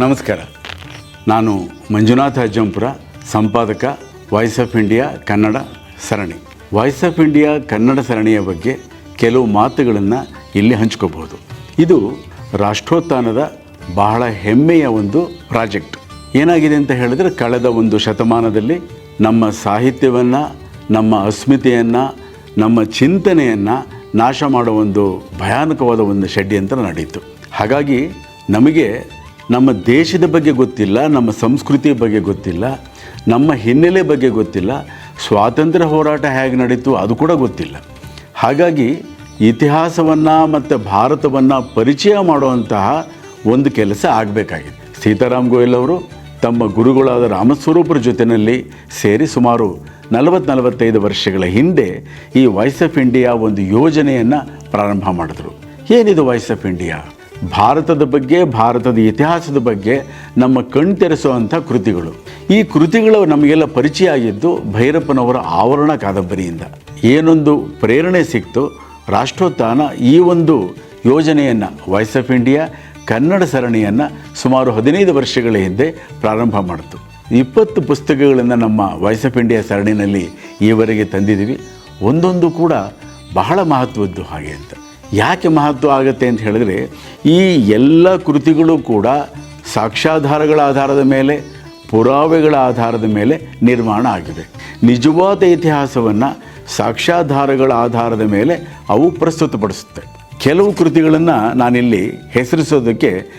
ನಮಸ್ಕಾರ. ನಾನು ಮಂಜುನಾಥ ಅಜ್ಜಂಪುರ, ಸಂಪಾದಕ ವಾಯ್ಸ್ ಆಫ್ ಇಂಡಿಯಾ ಕನ್ನಡ ಸರಣಿ. ವಾಯ್ಸ್ ಆಫ್ ಇಂಡಿಯಾ ಕನ್ನಡ ಸರಣಿಯ ಬಗ್ಗೆ ಕೆಲವು ಮಾತುಗಳನ್ನು ಇಲ್ಲಿ ಹಂಚ್ಕೋಬಹುದು. ಇದು ರಾಷ್ಟ್ರೋತ್ಥಾನದ ಬಹಳ ಹೆಮ್ಮೆಯ ಒಂದು ಪ್ರಾಜೆಕ್ಟ್. ಏನಾಗಿದೆ ಅಂತ ಹೇಳಿದ್ರೆ ಕಳೆದ ಒಂದು ಶತಮಾನದಲ್ಲಿ ನಮ್ಮ ಸಾಹಿತ್ಯವನ್ನು, ನಮ್ಮ ಅಸ್ಮಿತೆಯನ್ನು, ನಮ್ಮ ಚಿಂತನೆಯನ್ನು ನಾಶ ಮಾಡೋ ಒಂದು ಭಯಾನಕವಾದ ಒಂದು ಷಡ್ಯಂತ್ರ ನಡೆಯಿತು. ಹಾಗಾಗಿ ನಮಗೆ ನಮ್ಮ ದೇಶದ ಬಗ್ಗೆ ಗೊತ್ತಿಲ್ಲ, ನಮ್ಮ ಸಂಸ್ಕೃತಿಯ ಬಗ್ಗೆ ಗೊತ್ತಿಲ್ಲ, ನಮ್ಮ ಹಿನ್ನೆಲೆ ಬಗ್ಗೆ ಗೊತ್ತಿಲ್ಲ, ಸ್ವಾತಂತ್ರ್ಯ ಹೋರಾಟ ಹೇಗೆ ನಡೀತು ಅದು ಕೂಡ ಗೊತ್ತಿಲ್ಲ. ಹಾಗಾಗಿ ಇತಿಹಾಸವನ್ನು ಮತ್ತು ಭಾರತವನ್ನು ಪರಿಚಯ ಮಾಡುವಂತಹ ಒಂದು ಕೆಲಸ ಆಗಬೇಕಾಗಿದೆ. ಸೀತಾರಾಮ್ ಗೋಯಲ್ ಅವರು ತಮ್ಮ ಗುರುಗಳಾದ ರಾಮಸ್ವರೂಪರ ಜೊತೆಯಲ್ಲಿ ಸೇರಿ ಸುಮಾರು ನಲವತ್ತು ನಲವತ್ತೈದು ವರ್ಷಗಳ ಹಿಂದೆ ಈ ವಾಯ್ಸ್ ಆಫ್ ಇಂಡಿಯಾ ಒಂದು ಯೋಜನೆಯನ್ನು ಪ್ರಾರಂಭ ಮಾಡಿದ್ರು. ಏನಿದು ವಾಯ್ಸ್ ಆಫ್ ಇಂಡಿಯಾ ಭಾರತದ ಬಗ್ಗೆ, ಭಾರತದ ಇತಿಹಾಸದ ಬಗ್ಗೆ ನಮ್ಮ ಕಣ್ತೆರೆಸುವಂಥ ಕೃತಿಗಳು. ಈ ಕೃತಿಗಳು ನಮಗೆಲ್ಲ ಪರಿಚಯ ಆಗಿದ್ದು ಭೈರಪ್ಪನವರ ಆವರಣ ಕಾದಂಬರಿಯಿಂದ. ಏನೊಂದು ಪ್ರೇರಣೆ ಸಿಕ್ತು, ರಾಷ್ಟ್ರೋತ್ಥಾನ ಈ ಒಂದು ಯೋಜನೆಯನ್ನು ವಾಯ್ಸ್ ಆಫ್ ಇಂಡಿಯಾ ಕನ್ನಡ ಸರಣಿಯನ್ನು ಸುಮಾರು ಹದಿನೈದು ವರ್ಷಗಳ ಹಿಂದೆ ಪ್ರಾರಂಭ ಮಾಡಿತು. ಇಪ್ಪತ್ತು ಪುಸ್ತಕಗಳನ್ನು ನಮ್ಮ ವಾಯ್ಸ್ ಆಫ್ ಇಂಡಿಯಾ ಸರಣಿನಲ್ಲಿ ಈವರೆಗೆ ತಂದಿದ್ದೀವಿ. ಒಂದೊಂದು ಕೂಡ ಬಹಳ ಮಹತ್ವದ್ದು ಹಾಗೆ ಅಂತ. ಯಾಕೆ ಮಹತ್ವ ಆಗುತ್ತೆ ಅಂತ ಹೇಳಿದ್ರೆ, ಈ ಎಲ್ಲ ಕೃತಿಗಳು ಕೂಡ ಸಾಕ್ಷ್ಯಾಧಾರಗಳ ಆಧಾರದ ಮೇಲೆ, ಪುರಾವೆಗಳ ಆಧಾರದ ಮೇಲೆ ನಿರ್ಮಾಣ ಆಗಿದೆ. ನಿಜವಾದ ಇತಿಹಾಸವನ್ನು ಸಾಕ್ಷ್ಯಾಧಾರಗಳ ಆಧಾರದ ಮೇಲೆ ಅವು ಪ್ರಸ್ತುತಪಡಿಸುತ್ತೆ. ಕೆಲವು ಕೃತಿಗಳನ್ನು ನಾನಿಲ್ಲಿ ಹೆಸರಿಸೋದಕ್ಕೆ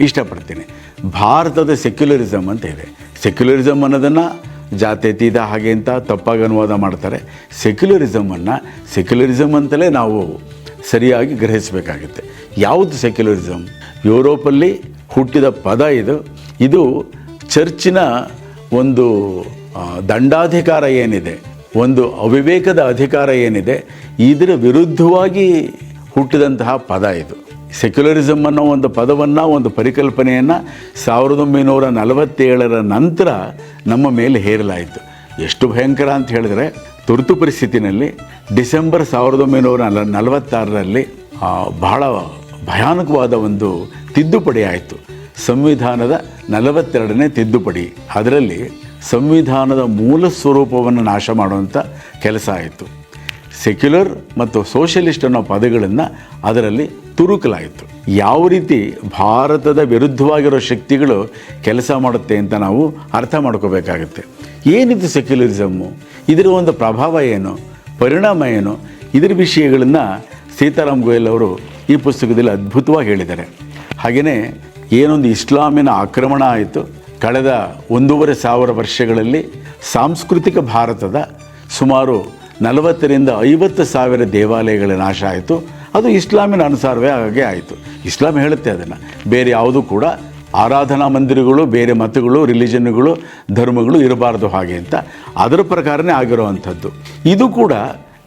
ಇಷ್ಟಪಡ್ತೀನಿ. ಭಾರತದ ಸೆಕ್ಯುಲರಿಸಮ್ ಅಂತ ಇದೆ. ಸೆಕ್ಯುಲರಿಸಮ್ ಅನ್ನೋದನ್ನು ಜಾತ್ಯತೀತ ಹಾಗೆ ಅಂತ ತಪ್ಪಾಗಿ ಅನುವಾದ ಮಾಡ್ತಾರೆ. ಸೆಕ್ಯುಲರಿಸಮನ್ನು ಸೆಕ್ಯುಲರಿಸಮ್ ಅಂತಲೇ ನಾವು ಸರಿಯಾಗಿ ಗ್ರಹಿಸಬೇಕಾಗುತ್ತೆ. ಯಾವುದು ಸೆಕ್ಯುಲರಿಸಮ್ ಯುರೋಪಲ್ಲಿ ಹುಟ್ಟಿದ ಪದ ಇದು. ಇದು ಚರ್ಚಿನ ಒಂದು ದಂಡಾಧಿಕಾರ ಏನಿದೆ? ಒಂದು ಅವಿವೇಕದ ಅಧಿಕಾರ ಏನಿದೆ? ಇದರ ವಿರುದ್ಧವಾಗಿ ಹುಟ್ಟಿದಂತಹ ಪದ ಇದು. ಸೆಕ್ಯುಲರಿಸಮ್ ಅನ್ನೋ ಒಂದು ಪದವನ್ನು, ಒಂದು ಪರಿಕಲ್ಪನೆಯನ್ನು ಸಾವಿರದ ಒಂಬೈನೂರ ನಲವತ್ತೇಳರ ನಂತರ ನಮ್ಮ ಮೇಲೆ ಹೇರಲಾಯಿತು. ಎಷ್ಟು ಭಯಂಕರ ಅಂತ ಹೇಳಿದ್ರೆ ತುರ್ತು ಪರಿಸ್ಥಿತಿನಲ್ಲಿ ಡಿಸೆಂಬರ್ ಸಾವಿರದ ಒಂಬೈನೂರ ನಲ, ನಲವತ್ತಾರರಲ್ಲಿ ಬಹಳ ಭಯಾನಕವಾದ ಒಂದು ತಿದ್ದುಪಡಿ ಆಯಿತು. ಸಂವಿಧಾನದ ನಲವತ್ತೆರಡನೇ ತಿದ್ದುಪಡಿ. ಅದರಲ್ಲಿ ಸಂವಿಧಾನದ ಮೂಲ ಸ್ವರೂಪವನ್ನು ನಾಶ ಮಾಡುವಂಥ ಕೆಲಸ ಆಯಿತು. ಸೆಕ್ಯುಲರ್ ಮತ್ತು ಸೋಷಲಿಸ್ಟ್ ಅನ್ನೋ ಪದಗಳನ್ನು ಅದರಲ್ಲಿ ತುರುಕಲಾಯಿತು. ಯಾವ ರೀತಿ ಭಾರತದ ವಿರುದ್ಧವಾಗಿರೋ ಶಕ್ತಿಗಳು ಕೆಲಸ ಮಾಡುತ್ತೆ ಅಂತ ನಾವು ಅರ್ಥ ಮಾಡ್ಕೋಬೇಕಾಗುತ್ತೆ. ಏನಿದು ಸೆಕ್ಯುಲರಿಸಮ್ಮು ಇದರ ಒಂದು ಪ್ರಭಾವ ಏನು, ಪರಿಣಾಮ ಏನು, ಇದರ ವಿಷಯಗಳನ್ನು ಸೀತಾರಾಮ್ ಗೋಯಲ್ ಅವರು ಈ ಪುಸ್ತಕದಲ್ಲಿ ಅದ್ಭುತವಾಗಿ ಹೇಳಿದ್ದಾರೆ. ಹಾಗೆಯೇ ಏನೊಂದು ಇಸ್ಲಾಮಿನ ಆಕ್ರಮಣ ಆಯಿತು. ಕಳೆದ ಒಂದೂವರೆ ಸಾವಿರ ವರ್ಷಗಳಲ್ಲಿ ಸಾಂಸ್ಕೃತಿಕ ಭಾರತದ ಸುಮಾರು ನಲವತ್ತರಿಂದ ಐವತ್ತು ಸಾವಿರ ದೇವಾಲಯಗಳ ನಾಶ ಆಯಿತು. ಅದು ಇಸ್ಲಾಮಿನ ಅನುಸಾರವೇ ಹಾಗೆ ಆಯಿತು. ಇಸ್ಲಾಂ ಹೇಳುತ್ತೆ ಅದನ್ನು. ಬೇರೆ ಯಾವುದೂ ಕೂಡ ಆರಾಧನಾ ಮಂದಿರಗಳು, ಬೇರೆ ಮತಗಳು, ರಿಲಿಜನ್ಗಳು, ಧರ್ಮಗಳು ಇರಬಾರ್ದು ಹಾಗೆ ಅಂತ. ಅದರ ಪ್ರಕಾರನೇ ಆಗಿರುವಂಥದ್ದು. ಇದು ಕೂಡ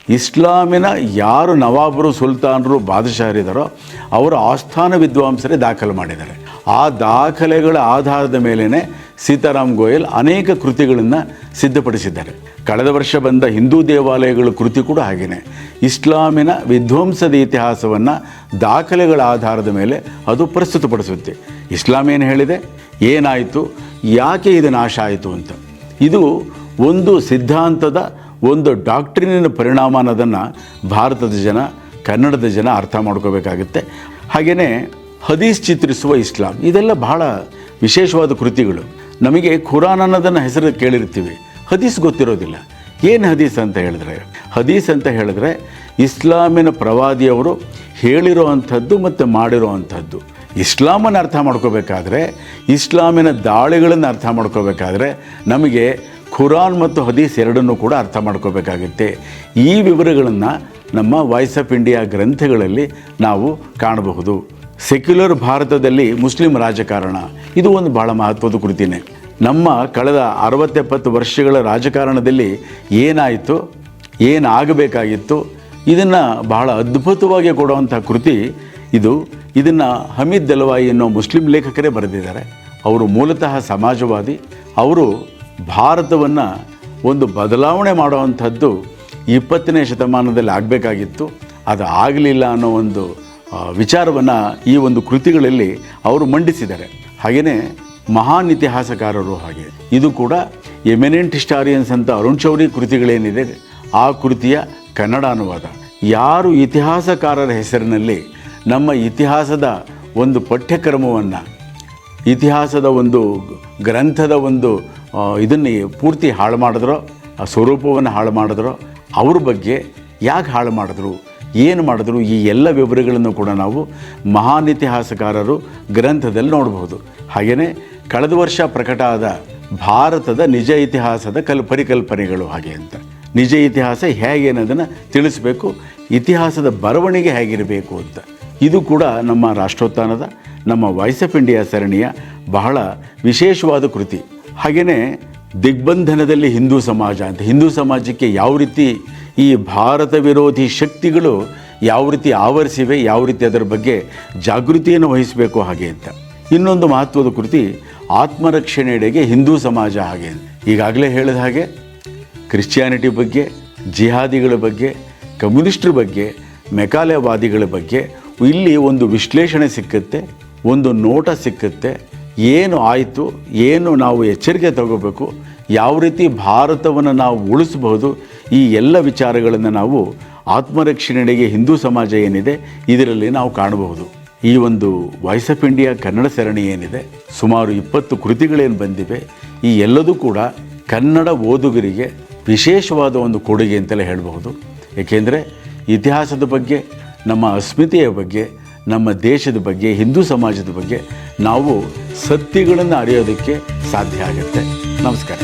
ಇಸ್ಲಾಮಿನ ಯಾರು ನವಾಬರು, ಸುಲ್ತಾನರು ಬಾದಶಾಹರಿದ್ದಾರೋ ಅವರ ಆಸ್ಥಾನ ವಿದ್ವಾಂಸರೇ ದಾಖಲು ಮಾಡಿದ್ದಾರೆ. ಆ ದಾಖಲೆಗಳ ಆಧಾರದ ಮೇಲೇ ಸೀತಾರಾಮ್ ಗೋಯಲ್ ಅನೇಕ ಕೃತಿಗಳನ್ನು ಸಿದ್ಧಪಡಿಸಿದ್ದಾರೆ. ಕಳೆದ ವರ್ಷ ಬಂದ ಹಿಂದೂ ದೇವಾಲಯಗಳ ಕೃತಿ ಕೂಡ ಹಾಗೆಯೇ ಇಸ್ಲಾಮಿನ ವಿಧ್ವಂಸದ ಇತಿಹಾಸವನ್ನು ದಾಖಲೆಗಳ ಆಧಾರದ ಮೇಲೆ ಅದು ಪ್ರಸ್ತುತಪಡಿಸುತ್ತೆ. ಇಸ್ಲಾಂ ಏನು ಹೇಳಿದೆ? ಏನಾಯಿತು? ಯಾಕೆ ಇದು ನಾಶ ಆಯಿತು ಅಂತ. ಇದು ಒಂದು ಸಿದ್ಧಾಂತದ ಒಂದು ಡಾಕ್ಟ್ರಿನಿನ ಪರಿಣಾಮ ಅನ್ನೋದನ್ನು ಭಾರತದ ಜನ, ಕನ್ನಡದ ಜನ ಅರ್ಥ ಮಾಡ್ಕೋಬೇಕಾಗುತ್ತೆ. ಹಾಗೆಯೇ ಹದೀಸ್ ಚಿತ್ರಿಸುವ ಇಸ್ಲಾಂ ಇದೆಲ್ಲ ಬಹಳ ವಿಶೇಷವಾದ ಕೃತಿಗಳು. ನಮಗೆ ಖುರಾನ್ ಅನ್ನೋದನ್ನು ಹೆಸರು ಕೇಳಿರ್ತೀವಿ. ಹದೀಸ್ ಗೊತ್ತಿರೋದಿಲ್ಲ. ಏನು ಹದೀಸ್ ಅಂತ ಹೇಳಿದ್ರೆ? ಹದೀಸ್ ಅಂತ ಹೇಳಿದ್ರೆ ಇಸ್ಲಾಮಿನ ಪ್ರವಾದಿಯವರು ಹೇಳಿರೋ ಅಂಥದ್ದು ಮತ್ತು ಮಾಡಿರೋ ಅಂಥದ್ದು ಇಸ್ಲಾಮನ್ನು ಅರ್ಥ ಮಾಡ್ಕೋಬೇಕಾದ್ರೆ, ಇಸ್ಲಾಮಿನ ದಾಳಿಗಳನ್ನು ಅರ್ಥ ಮಾಡ್ಕೋಬೇಕಾದ್ರೆ ನಮಗೆ ಖುರಾನ್ ಮತ್ತು ಹದೀಸ್ ಎರಡನ್ನೂ ಕೂಡ ಅರ್ಥ ಮಾಡ್ಕೋಬೇಕಾಗುತ್ತೆ. ಈ ವಿವರಗಳನ್ನು ನಮ್ಮ ವಾಯ್ಸ್ ಆಫ್ ಇಂಡಿಯಾ ಗ್ರಂಥಗಳಲ್ಲಿ ನಾವು ಕಾಣಬಹುದು. ಸೆಕ್ಯುಲರ್ ಭಾರತದಲ್ಲಿ ಮುಸ್ಲಿಂ ರಾಜಕಾರಣ. ಇದು ಒಂದು ಭಾಳ ಮಹತ್ವದ ಕೃತಿನೇ. ನಮ್ಮ ಕಳೆದ ಅರವತ್ತೆಪ್ಪತ್ತು ವರ್ಷಗಳ ರಾಜಕಾರಣದಲ್ಲಿ ಏನಾಯಿತು, ಏನಾಗಬೇಕಾಗಿತ್ತು, ಇದನ್ನು ಬಹಳ ಅದ್ಭುತವಾಗಿ ಕೊಡುವಂಥ ಕೃತಿ ಇದು. ಇದನ್ನು ಹಮೀದ್ ದಲ್ವಾಯಿ ಅನ್ನೋ ಮುಸ್ಲಿಂ ಲೇಖಕರೇ ಬರೆದಿದ್ದಾರೆ. ಅವರು ಮೂಲತಃ ಸಮಾಜವಾದಿ. ಅವರು ಭಾರತವನ್ನು ಒಂದು ಬದಲಾವಣೆ ಮಾಡುವಂಥದ್ದು ಇಪ್ಪತ್ತನೇ ಶತಮಾನದಲ್ಲಿ ಆಗಬೇಕಾಗಿತ್ತು. ಅದು ಆಗಲಿಲ್ಲ ಅನ್ನೋ ಒಂದು ವಿಚಾರವನ್ನು ಈ ಒಂದು ಕೃತಿಗಳಲ್ಲಿ ಅವರು ಮಂಡಿಸಿದ್ದಾರೆ. ಹಾಗೆಯೇ ಮಹಾನ್ ಇತಿಹಾಸಕಾರರು ಹಾಗೆ. ಇದು ಕೂಡ ಎಮಿನೆಂಟ್ ಹಿಸ್ಟಾರಿಯನ್ಸ್ ಅಂತ ಅರುಣ್ ಶೌರಿ ಕೃತಿಗಳೇನಿದೆ, ಆ ಕೃತಿಯ ಕನ್ನಡ ಅನುವಾದ. ಯಾರು ಇತಿಹಾಸಕಾರರ ಹೆಸರಿನಲ್ಲಿ ನಮ್ಮ ಇತಿಹಾಸದ ಒಂದು ಪಠ್ಯಕ್ರಮವನ್ನು, ಇತಿಹಾಸದ ಒಂದು ಗ್ರಂಥದ ಒಂದು ಇದನ್ನು ಪೂರ್ತಿ ಹಾಳು ಮಾಡಿದ್ರೋ, ಆ ಸ್ವರೂಪವನ್ನು ಹಾಳು ಮಾಡಿದ್ರೋ, ಅವ್ರ ಬಗ್ಗೆ ಯಾಕೆ ಹಾಳು ಮಾಡಿದ್ರು? ಏನು ಮಾಡಿದ್ರು ಈ ಎಲ್ಲ ವಿವರಗಳನ್ನು ಕೂಡ ನಾವು ಮಹಾನ್ ಇತಿಹಾಸಕಾರರು ಗ್ರಂಥದಲ್ಲಿ ನೋಡಬಹುದು. ಹಾಗೆಯೇ ಕಳೆದ ವರ್ಷ ಪ್ರಕಟ ಆದ ಭಾರತದ ನಿಜ ಇತಿಹಾಸದ ಕಲ್, ಪರಿಕಲ್ಪನೆಗಳು ಹಾಗೆ ಅಂತ. ನಿಜ ಇತಿಹಾಸ ಹೇಗೆ ಅನ್ನೋದನ್ನು ತಿಳಿಸಬೇಕು, ಇತಿಹಾಸದ ಬರವಣಿಗೆ ಹೇಗಿರಬೇಕು ಅಂತ. ಇದು ಕೂಡ ನಮ್ಮ ರಾಷ್ಟ್ರೋತ್ಥಾನದ, ನಮ್ಮ ವಾಯ್ಸ್ ಆಫ್ ಇಂಡಿಯಾ ಸರಣಿಯ ಬಹಳ ವಿಶೇಷವಾದ ಕೃತಿ. ಹಾಗೆಯೇ ದಿಗ್ಬಂಧನದಲ್ಲಿ ಹಿಂದೂ ಸಮಾಜ ಅಂತ. ಹಿಂದೂ ಸಮಾಜಕ್ಕೆ ಯಾವ ರೀತಿ ಈ ಭಾರತ ವಿರೋಧಿ ಶಕ್ತಿಗಳು ಯಾವ ರೀತಿ ಆವರಿಸಿವೆ, ಯಾವ ರೀತಿ ಅದರ ಬಗ್ಗೆ ಜಾಗೃತಿಯನ್ನು ವಹಿಸಬೇಕು ಹಾಗೆ ಅಂತ. ಇನ್ನೊಂದು ಮಹತ್ವದ ಕೃತಿ ಆತ್ಮರಕ್ಷಣೆಡೆಗೆ ಹಿಂದೂ ಸಮಾಜ ಹಾಗೆ ಅಂತ. ಈಗಾಗಲೇ ಹೇಳಿದ ಹಾಗೆ, ಕ್ರಿಶ್ಚಿಯಾನಿಟಿ ಬಗ್ಗೆ, ಜಿಹಾದಿಗಳ ಬಗ್ಗೆ, ಕಮ್ಯುನಿಸ್ಟ್ರ ಬಗ್ಗೆ, ಮೆಕಾಲೆವಾದಿಗಳ ಬಗ್ಗೆ ಇಲ್ಲಿ ಒಂದು ವಿಶ್ಲೇಷಣೆ ಸಿಕ್ಕುತ್ತೆ, ಒಂದು ನೋಟ ಸಿಕ್ಕುತ್ತೆ, ಏನು ಆಯಿತು, ಏನು ನಾವು ಎಚ್ಚರಿಕೆ ತಗೋಬೇಕು, ಯಾವ ರೀತಿ ಭಾರತವನ್ನು ನಾವು ಉಳಿಸಬಹುದು ಈ ಎಲ್ಲ ವಿಚಾರಗಳನ್ನು ನಾವು ಆತ್ಮರಕ್ಷಣೆಗೆ ಹಿಂದೂ ಸಮಾಜ ಏನಿದೆ, ಇದರಲ್ಲಿ ನಾವು ಕಾಣಬಹುದು. ಈ ಒಂದು ವಾಯ್ಸ್ ಆಫ್ ಇಂಡಿಯಾ ಕನ್ನಡ ಸರಣಿ ಏನಿದೆ, ಸುಮಾರು ಇಪ್ಪತ್ತು ಕೃತಿಗಳೇನು ಬಂದಿವೆ, ಈ ಎಲ್ಲದೂ ಕೂಡ ಕನ್ನಡ ಓದುಗರಿಗೆ ವಿಶೇಷವಾದ ಒಂದು ಕೊಡುಗೆ ಅಂತಲೇ ಹೇಳಬಹುದು. ಏಕೆಂದರೆ ಇತಿಹಾಸದ ಬಗ್ಗೆ, ನಮ್ಮ ಅಸ್ಮಿತೆಯ ಬಗ್ಗೆ, ನಮ್ಮ ದೇಶದ ಬಗ್ಗೆ, ಹಿಂದೂ ಸಮಾಜದ ಬಗ್ಗೆ ನಾವು ಸತ್ಯಗಳನ್ನು ಅರಿಯೋದಕ್ಕೆ ಸಾಧ್ಯ ಆಗುತ್ತೆ. ನಮಸ್ಕಾರ.